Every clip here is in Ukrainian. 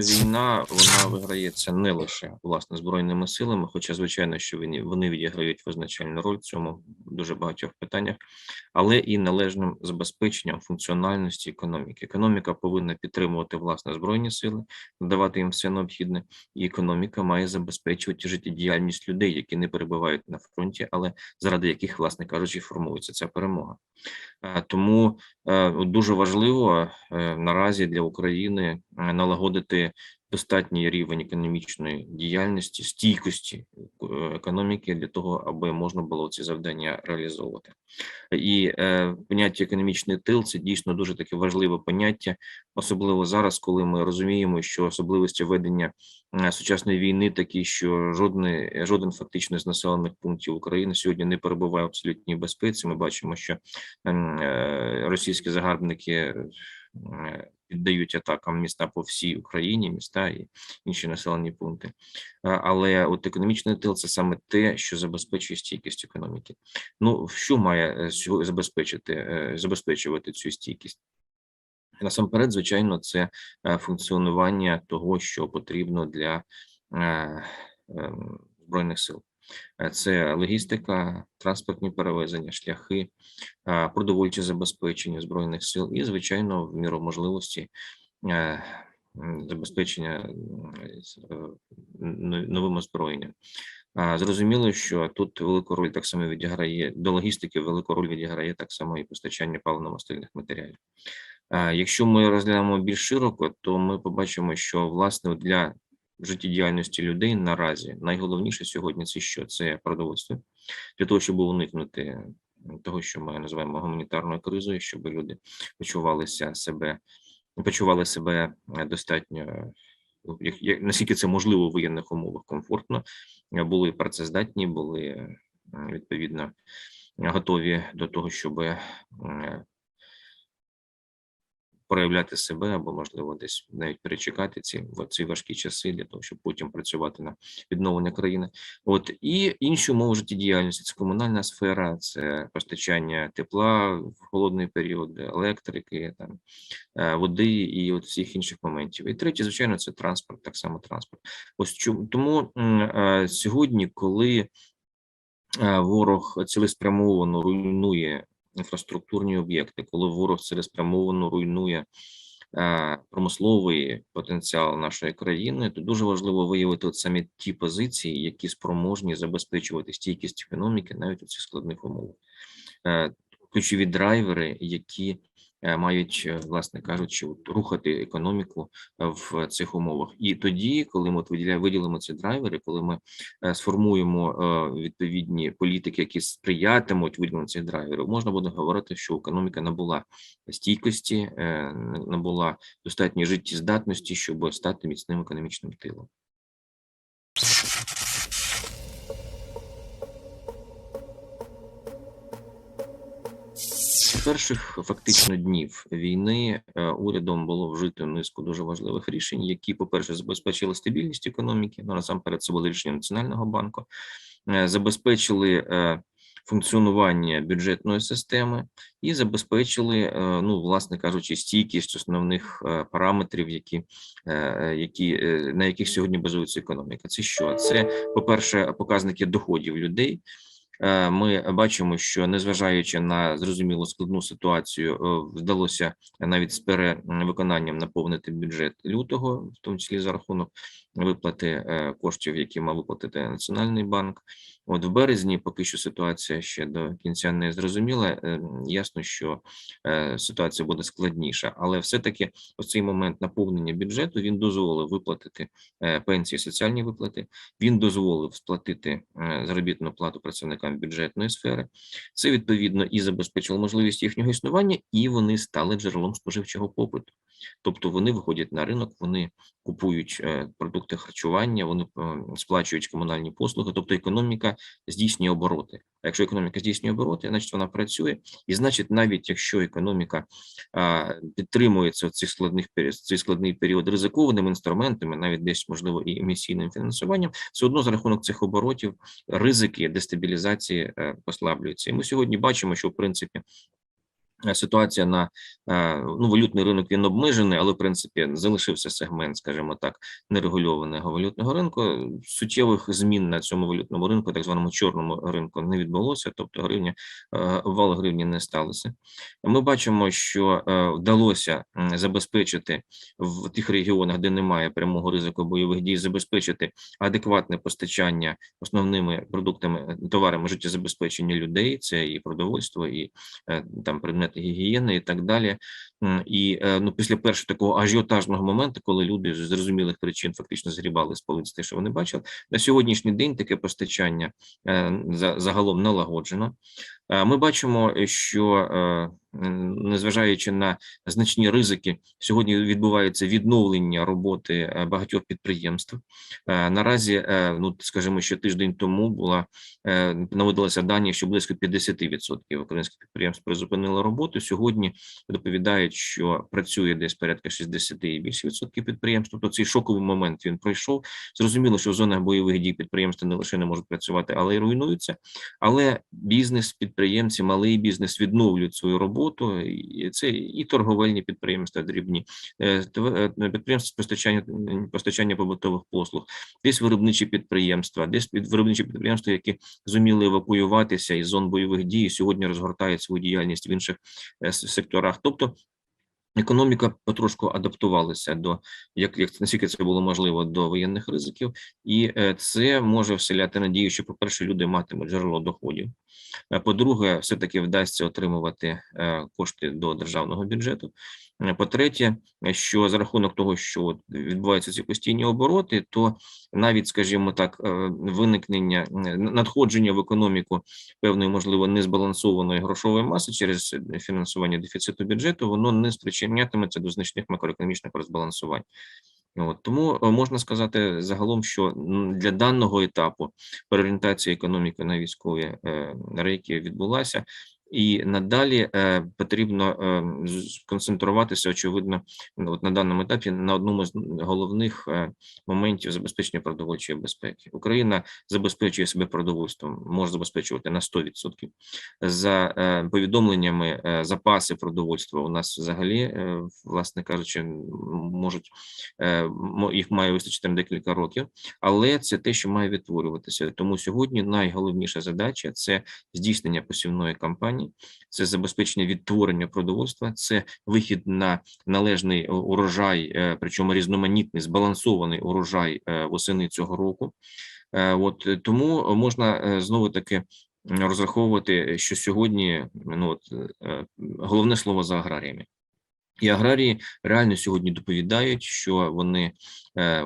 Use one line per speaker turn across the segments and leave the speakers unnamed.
війна вона виграється не лише власне збройними силами, хоча звичайно, що вони, вони відіграють визначальну роль в цьому дуже багатьох питаннях, але і належним забезпеченням функціональності економіки. Економіка повинна підтримувати власне збройні сили, надавати їм все необхідне, і економіка має забезпечувати життєдіяльність людей, які не перебувають на фронті, але заради яких, власне кажучи, формується ця перемога. Е, Тому дуже важливо е, наразі для України е, налагодити достатній рівень економічної діяльності, стійкості е, економіки для того, аби можна було ці завдання реалізовувати. І е, поняття економічний тил це дійсно дуже таке важливе поняття, особливо зараз, коли ми розуміємо, що особливості ведення е, сучасної війни такі, що жодний жоден фактично з населених пунктів України сьогодні не перебуває в абсолютній безпеці. Ми бачимо, що ем, е, російські загарбники е, піддають атакам міста по всій Україні, міста і інші населені пункти. Але от економічний тил це саме те, що забезпечує стійкість економіки. Ну що має е, забезпечити е, забезпечувати цю стійкість? Насамперед, звичайно, це е, функціонування того, що потрібно для ем, збройних сил. Е, Це логістика, транспортні перевезення, шляхи, е, продовольче забезпечення збройних сил і, звичайно, в міру можливості е, забезпечення новим озброєнням. Зрозуміло, що тут велику роль так само відіграє до логістики, велику роль відіграє так само і постачання паливно-мастильних матеріалів. Якщо ми розглянемо більш широко, то ми побачимо, що власне для життєдіяльності людей наразі. Найголовніше сьогодні це що? Це продовольство. Для того, щоб уникнути того, що ми називаємо гуманітарною кризою, щоб люди почувалися себе, почували себе е, достатньо, ну, як, наскільки це можливо в воєнних умовах, комфортно, були працездатні, були відповідно готові до того, щоб е, проявляти себе або, можливо, десь навіть перечекати ці ці важкі часи для того, щоб потім працювати на відновлення країни. От і інші умови життєдіяльності це комунальна сфера, це постачання тепла в холодний період, електрики, там е, води і от всіх інших моментів. І третє, звичайно, це транспорт, так само транспорт. Ось чому тому е, сьогодні, коли е, ворог цілеспрямовано руйнує інфраструктурні об'єкти, коли ворог цілеспрямовано руйнує е, промисловий потенціал нашої країни, то дуже важливо виявити от саме ті позиції, які спроможні забезпечувати стійкість економіки навіть у цих складних умовах. Е, Ключові драйвери, які мають, е, власне кажучи, от, рухати економіку е, в цих умовах. І тоді, коли ми от виділимо ці драйвери, коли ми е, сформуємо е, відповідні політики, які сприятимуть виділенню цих драйверів, можна буде говорити, що економіка набула стійкості, е, набула достатньої життєздатності, щоб стати міцним економічним тилом. Перших фактично днів війни е, урядом було вжито низку дуже важливих рішень, які, по-перше, забезпечили стабільність економіки. Ну насамперед, це були рішення Національного банку, е, забезпечили е, функціонування бюджетної системи і забезпечили, ну власне кажучи, стійкість основних параметрів, які, які на яких сьогодні базується економіка. Це що? Це, по-перше, показники доходів людей. Е, Ми бачимо, що незважаючи на зрозуміло складну ситуацію, е, вдалося навіть з перевиконанням наповнити бюджет лютого, в тому числі за рахунок виплати е, коштів, які мав виплатити Національний банк. От в березні, поки що ситуація ще до кінця не зрозуміла. е, Ясно, що е, ситуація буде складніша, але все-таки оцей момент наповнення бюджету він дозволив виплатити пенсії, соціальні виплати. Він дозволив сплатити заробітну плату працівникам бюджетної сфери. Це відповідно і забезпечило можливість їхнього існування, і вони стали джерелом споживчого попиту. Тобто вони виходять на ринок, вони купують е, продукти харчування, вони е, сплачують комунальні послуги. Тобто економіка здійснює обороти. А якщо економіка здійснює обороти, значить вона працює, і значить, навіть якщо економіка підтримується в цих складних цей складний період ризикованими інструментами, навіть десь можливо і емісійним фінансуванням, все одно за рахунок цих оборотів ризики дестабілізації е, послаблюються. І ми сьогодні бачимо, що в принципі ситуація на е, ну, валютний ринок він обмежений, але в принципі залишився сегмент, скажімо так, нерегульованого валютного ринку. Суттєвих змін на цьому валютному ринку, так званому чорному ринку, не відбулося. Тобто гривня е, вал гривні не сталося. Ми бачимо, що е, вдалося забезпечити в тих регіонах, де немає прямого ризику бойових дій, забезпечити адекватне постачання основними продуктами е, товарами життєзабезпечення людей. Це і продовольство, і е, там предмети гігієни, і так далі. І е, ну, після першого такого ажіотажного моменту, коли люди з зрозумілих причин фактично згрібали з полиць те, що вони бачили, на сьогоднішній день таке постачання е, за- загалом налагоджено. Е, Ми бачимо, що незважаючи на значні ризики, сьогодні відбувається відновлення роботи е, багатьох підприємств. Е, Наразі, е, ну скажімо, ще тиждень тому була наводилися дані, що близько 50% українських підприємств призупинили роботу. Сьогодні доповідають, що працює десь порядка 60 і більше відсотків підприємств. Тобто цей шоковий момент він пройшов. Зрозуміло, що в зонах бойових дій підприємства не лише не можуть працювати, але й руйнуються. Але бізнес, підприємці, малий бізнес відновлюють свою роботу. І це і торговельні підприємства дрібні, е, е, підприємства з постачання постачання побутових послуг, десь виробничі підприємства, десь виробничі підприємства, які зуміли евакуюватися із зон бойових дій, сьогодні розгортають свою діяльність в інших е, секторах. Тобто економіка потрошку адаптувалася до як, як наскільки це було можливо до воєнних ризиків, і е, це може вселяти надію, що, по-перше, люди матимуть джерело доходів. Е, По-друге, все-таки вдасться отримувати е, кошти до державного бюджету. Е, По-третє, е, що за рахунок того, що відбуваються ці постійні обороти, то навіть, скажімо так, е, виникнення надходження в економіку певної, можливо, незбалансованої грошової маси через фінансування дефіциту бюджету, воно не спричинятиметься до значних макроекономічних розбалансувань. От, тому можна сказати загалом, що для даного етапу переорієнтація економіки на військові рейки відбулася, і надалі е, потрібно сконцентруватися, очевидно, ну, от на даному етапі на одному з головних е, моментів забезпечення продовольчої безпеки. Україна забезпечує себе продовольством, може забезпечувати на 100%. За е, повідомленнями, запаси продовольства у нас взагалі, власне кажучи, можуть мо- їх має вистачити на декілька років, але це те, що має відтворюватися. Тому сьогодні найголовніша задача це здійснення посівної кампанії, це забезпечення відтворення продовольства, це вихід на належний урожай, е, причому різноманітний збалансований урожай е, восени цього року. Е, От е, тому можна е, знову таки розраховувати, що сьогодні ну от е, головне слово за аграріями. І аграрії реально сьогодні доповідають, що вони е,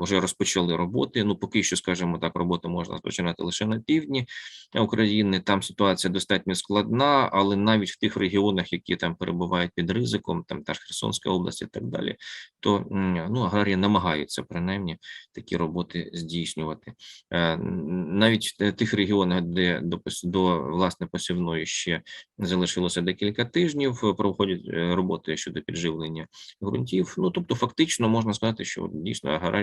вже розпочали роботи. Ну, поки що, скажімо так, роботи можна розпочинати лише на півдні України. Там ситуація достатньо складна, але навіть в тих регіонах, які там перебувають під ризиком, там та ж Херсонська область і так далі, то ну, аграрії намагаються принаймні такі роботи здійснювати. Е, Навіть в тих регіонах, де до, до власне посівної ще залишилося декілька тижнів, е, проходять е, роботи щодо підживлення ґрунтів. Ну тобто, фактично можна сказати, що дійсно аграрії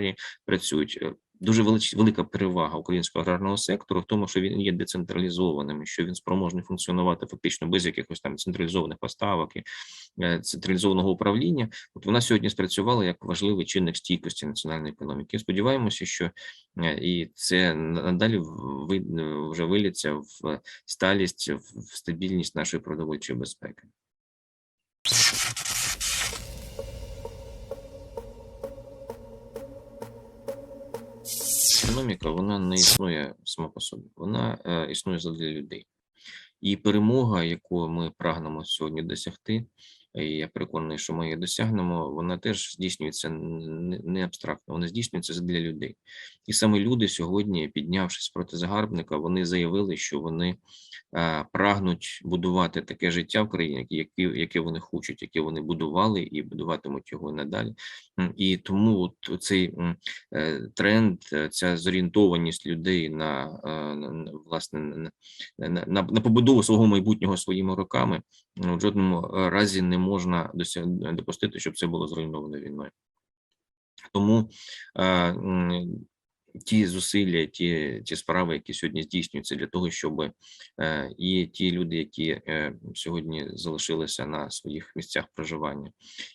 працюють. Е, Дуже велика перевага українського аграрного сектору в тому, що він є децентралізованим, що він спроможний функціонувати фактично без якихось там централізованих поставок і е, централізованого управління. От вона сьогодні спрацювала як важливий чинник стійкості національної економіки. Сподіваємося, що е, і це надалі ви- вже виліться в сталість, в стабільність нашої продовольчої безпеки. Економіка вона не існує сама по собі, вона е, існує задля людей. І перемога, яку ми прагнемо сьогодні досягти, і я переконаний, що ми її досягнемо, вона теж здійснюється не, абстрактно, вона здійснюється задля людей. І саме люди сьогодні, піднявшись проти загарбника, вони заявили, що вони е, прагнуть будувати таке життя в країні, яке, яке вони хочуть, яке вони будували і будуватимуть його надалі. І тому от цей е, тренд, е, ця зорієнтованість людей на, власне на, на, на, побудову свого майбутнього своїми руками в жодному е, разі не можна допустити, щоб це було зруйновано війною. Тому е, ті зусилля, ті, ті справи, які сьогодні здійснюються для того, щоб е, і ті люди, які е, сьогодні залишилися на своїх місцях проживання,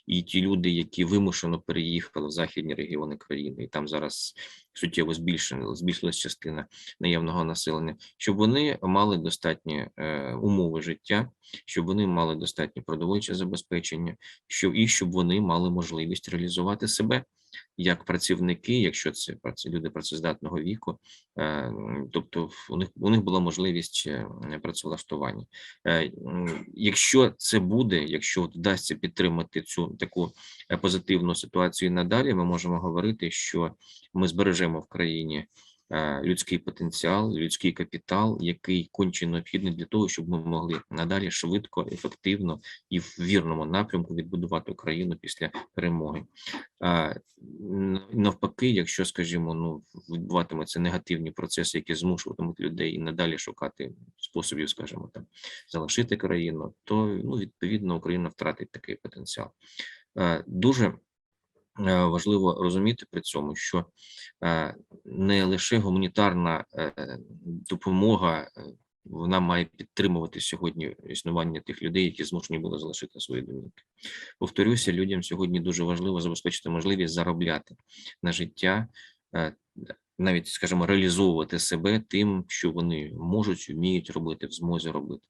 і ті люди, які вимушено переїхали в західні регіони країни, і там зараз суттєво збільшена збільшилась частина наявного населення, щоб вони мали достатні е, умови життя, щоб вони мали достатнє продовольче забезпечення, щоб і щоб вони мали можливість реалізувати себе як працівники, якщо це люди працездатного віку, е, тобто у них у них була можливість е, працевлаштування. Е, Якщо це буде, якщо вдасться підтримати цю таку позитивну ситуацію надалі, ми можемо говорити, що ми збережемо в країні людський потенціал, людський капітал, який конче необхідний для того, щоб ми могли надалі швидко, ефективно і в вірному напрямку відбудувати Україну після перемоги. Навпаки, якщо, скажімо, ну відбуватимуться негативні процеси, які змушуватимуть людей і надалі шукати способів, скажімо, там залишити країну, то ну відповідно Україна втратить такий потенціал. Е, Дуже е, важливо розуміти при цьому, що е, не лише гуманітарна е, допомога. е, Вона має підтримувати сьогодні існування тих людей, які змушені були залишити свої домівки. Повторюся, людям сьогодні дуже важливо забезпечити можливість заробляти на життя, е, навіть, скажімо, реалізовувати себе тим, що вони можуть, вміють робити, в змозі робити.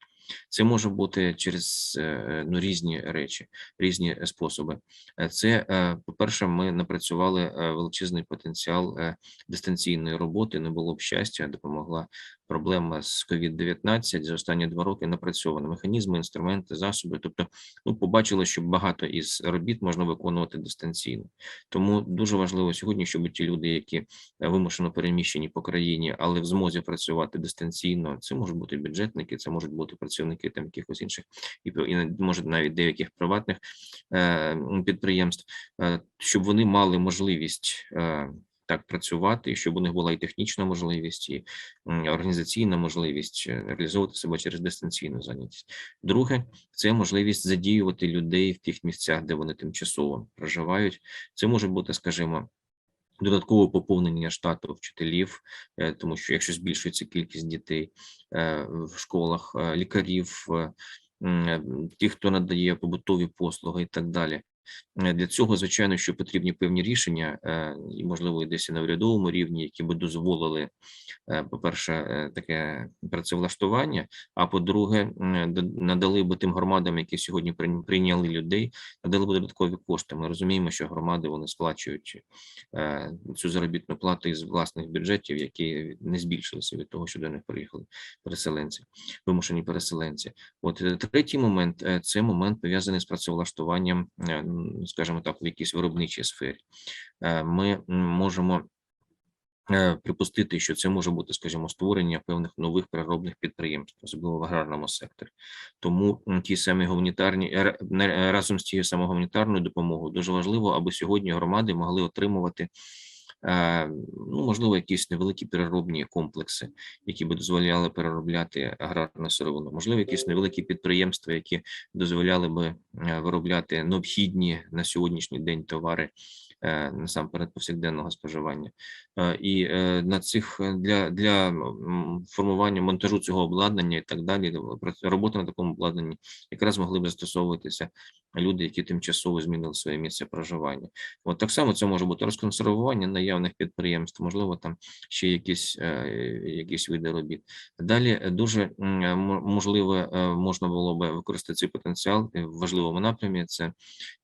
Це може бути через е, ну, різні речі, різні е, способи. Е, Це, по-перше, ми напрацювали величезний потенціал дистанційної роботи. Не було б щастя, допомогла проблема з COVID-19 за останні два роки напрацьовано механізми, інструменти, засоби. Тобто, ну побачили, що багато із робіт можна виконувати дистанційно. Тому дуже важливо сьогодні, щоб ті люди, які вимушено переміщені по країні, але в змозі працювати дистанційно, це можуть бути бюджетники, це можуть бути працівники там якихось інших і, і може навіть деяких приватних е, підприємств, е, щоб вони мали можливість. Е, так працювати, щоб у них була і технічна можливість, і організаційна можливість реалізовувати себе через дистанційну зайнятість. Друге, це можливість задіювати людей в тих місцях, де вони тимчасово проживають. Це може бути, скажімо, додаткове поповнення штату вчителів, е, тому що якщо збільшується кількість дітей е, в школах, е, лікарів, ті, хто надає побутові послуги і так далі. Е, Для цього, звичайно, що потрібні певні рішення, е, і можливо, десь на урядовому рівні, які би дозволили, е, по-перше, таке працевлаштування. А по-друге, надали би тим громадам, які сьогодні прийняли людей, надали би додаткові кошти. Ми розуміємо, що громади вони сплачують цю заробітну плату із власних бюджетів, які не збільшилися від того, що до них приїхали переселенці, вимушені переселенці. От третій момент це момент пов'язаний з працевлаштуванням, скажімо так, в якійсь виробничій сфері. Е, Ми можемо е, припустити, що це може бути, скажімо, створення певних нових переробних підприємств, особливо в аграрному секторі. Тому ті самі гуманітарні ра- разом з тією самою гуманітарною допомогою дуже важливо, аби сьогодні громади могли отримувати. Е, Ну, можливо, якісь невеликі переробні комплекси, які би дозволяли переробляти аграрну сировину, можливо, якісь невеликі підприємства, які дозволяли би е, виробляти необхідні на сьогоднішній день товари е, насамперед повсякденного споживання. І на цих для, для формування монтажу цього обладнання і так далі, робота на такому обладнанні якраз могли б застосовуватися люди, які тимчасово змінили своє місце проживання. От так само це може бути розконсервування наявних підприємств, можливо, там ще якісь, е, якісь види робіт. Далі е, дуже е, можливо можна було би використати цей потенціал в важливому напрямі. Це,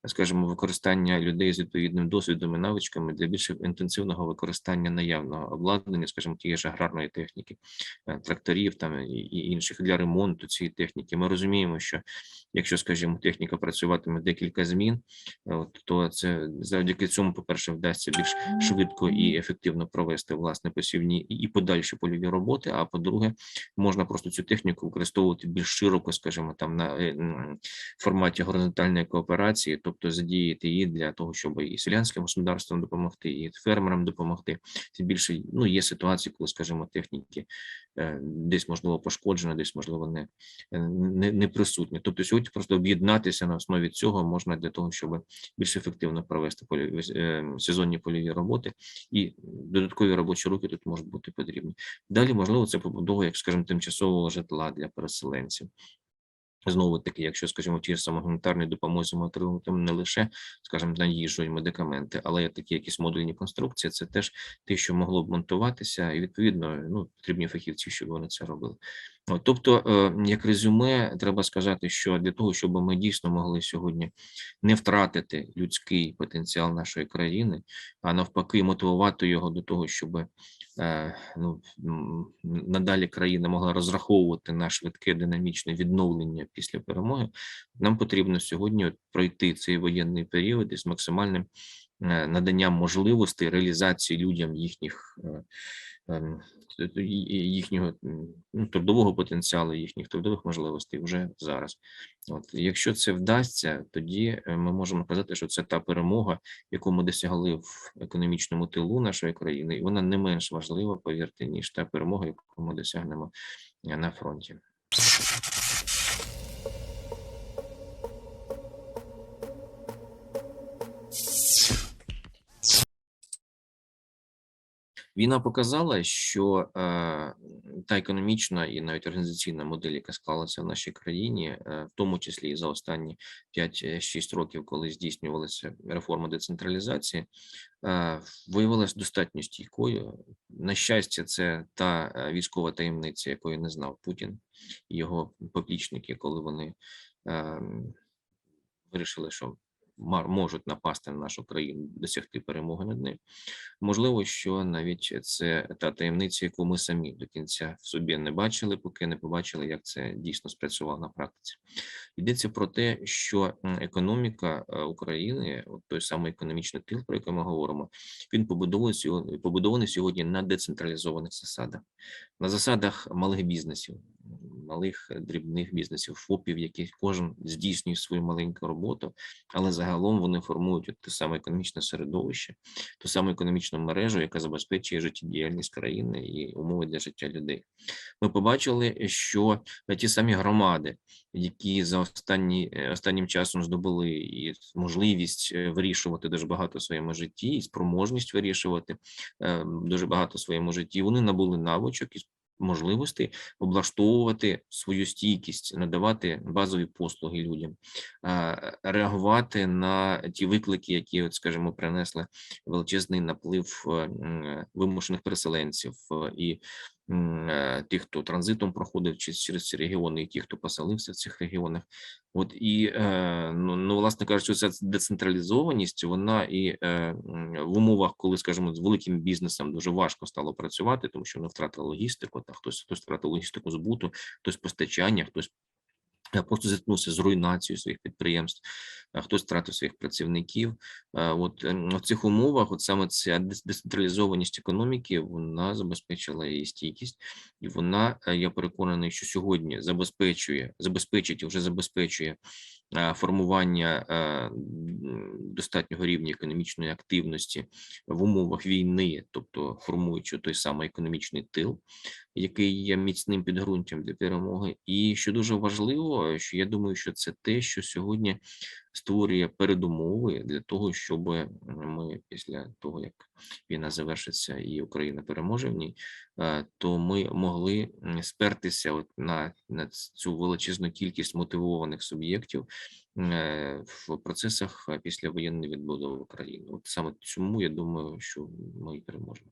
скажімо, використання людей з відповідним досвідом і навичками для більш інтенсивного використання наявного обладнання, скажімо, тієї ж аграрної техніки, тракторів там і інших для ремонту цієї техніки. Ми розуміємо, що якщо, скажімо, техніка працюватиме декілька змін, е, от, то це завдяки цьому, по-перше, вдасться більш швидко і ефективно провести власне посівні і подальші польові роботи. А по-друге, можна просто цю техніку використовувати більш широко, скажімо, там на е, форматі горизонтальної кооперації, тобто задіяти її для того, щоб і селянським господарствам допомогти, і фермерам допомогти. Тим більше ну є ситуації, коли, скажімо, техніки е, десь можливо пошкоджено, десь можливо не, не, не присутні. Тобто сьогодні просто об'єднатися на основі цього можна для того, щоб більш ефективно провести польові е, сезонні польові роботи, і додаткові робочі руки тут можуть бути потрібні. Далі, можливо, це побудова, як скажімо, тимчасового житла для переселенців. Знову таки, якщо, скажімо, ті ж допомозі ми отримуємо не лише, скажімо, на їжу і медикаменти, але й такі якісь модульні конструкції, це теж те, що могло б монтуватися, і відповідно ну, потрібні фахівці, щоб вони це робили. Тобто, е, як резюме, треба сказати, що для того, щоб ми дійсно могли сьогодні не втратити людський потенціал нашої країни, а навпаки, мотивувати його до того, щоб е, ну, надалі країна могла розраховувати на швидке динамічне відновлення після перемоги, нам потрібно сьогодні пройти цей воєнний період із максимальним е, наданням можливостей реалізації людям їхніх ем, їхнього ну, трудового потенціалу, їхніх трудових можливостей вже зараз. От якщо це вдасться, тоді е, ми можемо казати, що це та перемога, яку ми досягли в економічному тилу нашої країни, і вона не менш важлива, повірте, ніж та перемога, яку ми досягнемо е, на фронті. Війна показала, що е, та економічна і навіть організаційна модель, яка склалася в нашій країні, е, в тому числі і за останні 5-6 років, коли здійснювалася реформа децентралізації, е, виявилась достатньо стійкою. На щастя, це та військова таємниця, якої не знав Путін і його поплічники, коли вони е, вирішили, що можуть напасти на нашу країну, досягти перемоги над нею. Можливо, що навіть це та таємниця, яку ми самі до кінця в собі не бачили, поки не побачили, як це дійсно спрацювало на практиці. Йдеться про те, що економіка е, України, той самий економічний тил, про який ми говоримо, він побудований побудований сьогодні на децентралізованих засадах, на засадах малих бізнесів, малих дрібних бізнесів, ФОПів, які кожен здійснює свою маленьку роботу, але загалом вони формують те саме економічне середовище, ту саму економічну мережу, яка забезпечує життєдіяльність країни і умови для життя людей. Ми побачили, що ті самі громади, які за останні е, останнім часом здобули і можливість е, вирішувати дуже багато в своєму житті, і спроможність вирішувати е, дуже багато в своєму житті, вони набули навичок і можливостей облаштовувати свою стійкість, надавати базові послуги людям, реагувати на ті виклики, які, от, скажімо, принесли величезний наплив е, вимушених переселенців е, і тих, хто транзитом проходив через ці регіони, і ті, хто поселився в цих регіонах. От і е, ну, ну, власне кажучи, ця децентралізованість, вона і е, в умовах, коли, скажімо, з великим бізнесом дуже важко стало працювати, тому що вони втратили логістику, та хтось хтось втратив логістику збуту, хтось постачання, хтось е, просто зіткнувся з руйнацією своїх підприємств, хтось втратив своїх працівників. Е, От в цих умовах, от саме ця децентралізованість економіки, вона забезпечила її стійкість, і вона, е, я переконаний, що сьогодні забезпечує, забезпечить вже забезпечує е, формування е, достатнього рівня економічної активності в умовах війни, тобто формуючи той самий економічний тил, який є міцним підґрунтям для перемоги. І що дуже важливо, що я думаю, що це те, що сьогодні створює передумови для того, щоб ми після того, як війна завершиться і Україна переможе в ній, е, то ми могли спертися от на, на цю величезну кількість мотивованих суб'єктів е, в процесах е, післявоєнної відбудови України. От саме чому я думаю, що ми і переможемо.